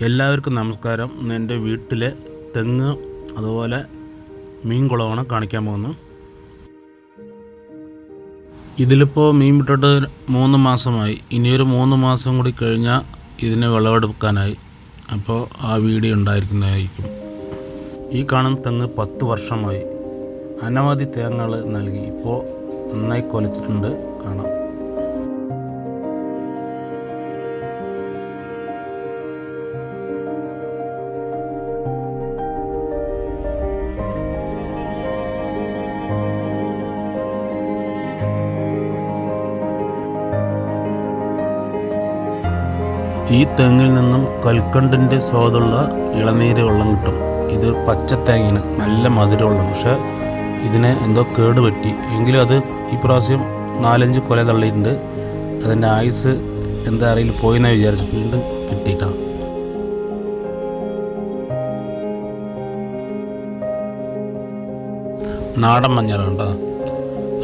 എല്ലാവർക്കും നമസ്കാരം. എന്റെ വീട്ടിലെ തെങ്ങ് അതുപോലെ മീൻകുളമാണ് കാണിക്കാൻ പോകുന്നത്. ഇതിലിപ്പോൾ മീൻ വിട്ടിട്ട് മൂന്ന് മാസമായി. ഇനിയൊരു മൂന്ന് മാസം കൂടി കഴിഞ്ഞാൽ ഇതിനെ വിളവെടുക്കാനായി. അപ്പോൾ ആ വീഡിയോ ഉണ്ടായിരിക്കുന്നതായിരിക്കും. ഈ കാണുന്ന തെങ്ങ് പത്ത് വർഷമായി. അനവധി തേങ്ങകൾ നൽകി. ഇപ്പോൾ നന്നായി കൊലച്ചിട്ടുണ്ട്. കാണാം. ഈ തെങ്ങിൽ നിന്നും കൽക്കണ്ടിന്റെ സ്വാദുള്ള ഇളനീര് വെള്ളം കിട്ടും. ഇത് പച്ചത്തേങ്ങിന് നല്ല മധുരമുള്ള പക്ഷേ ഇതിനെ എന്തോ കേട് പറ്റി എങ്കിലും അത് ഈ പ്രാവശ്യം നാലഞ്ച് കൊല തള്ളിയിട്ടുണ്ട്. അതിന്റെ ആയുസ് എന്താ അറിയില്ല പോയിന്നാ വിചാരിച്ചു വീണ്ടും കിട്ടിയിട്ടാണ് നാടൻ മഞ്ഞളാണ് കേട്ടോ.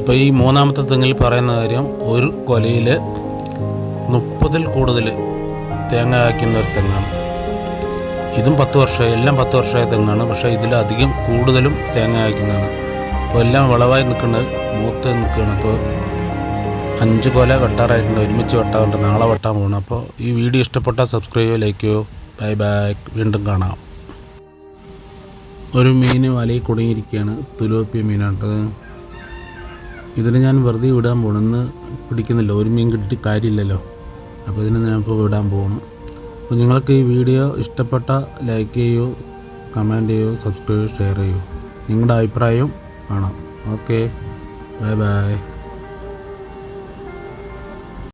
അപ്പോൾ ഈ മൂന്നാമത്തെ തെങ്ങിൽ പറയുന്ന കാര്യം ഒരു കൊലയിൽ മുപ്പതിൽ കൂടുതൽ തേങ്ങ കായ്ക്കുന്ന ഒരു തെങ്ങാണ്. ഇതും പത്ത് വർഷമായി എല്ലാം പത്ത് വർഷമായ തെങ്ങാണ്. പക്ഷേ ഇതിലധികം കൂടുതലും തേങ്ങ കായ്ക്കുന്നതാണ് അപ്പോൾ എല്ലാം വിളവായി നിൽക്കുന്നത് മൂത്ത് നിൽക്കുകയാണ്. അപ്പോൾ അഞ്ച് കൊല വെട്ടാറായിട്ടുണ്ട് ഒരുമിച്ച് വെട്ടാറുണ്ട് നാളെ വെട്ടാൻ പോകണം അപ്പോൾ ഈ വീഡിയോ ഇഷ്ടപ്പെട്ടാൽ സബ്സ്ക്രൈബ് ചെയ്യുക ലൈക്ക് ബൈ ബൈ വീണ്ടും കാണാം. ഒരു മീൻ വലയിൽ കുടുങ്ങിയിരിക്കുകയാണ് തുലോപ്പിയ മീനാട്ടത് ഇതിന് ഞാൻ വെറുതെ വിടാൻ പോണെന്ന് പിടിക്കുന്നില്ല ഒരു മീൻ കിട്ടി കാര്യമില്ലല്ലോ. അപ്പോൾ ഇതിന് ഞാൻ ഇപ്പോൾ വിടാൻ പോകണം അപ്പോൾ നിങ്ങൾക്ക് ഈ വീഡിയോ ഇഷ്ടപ്പെട്ട ലൈക്ക് ചെയ്യൂ കമന്റ് ചെയ്യൂ സബ്സ്ക്രൈബ് ഷെയർ ചെയ്യൂ. നിങ്ങളുടെ അഭിപ്രായവും കാണാം. Okay bye bye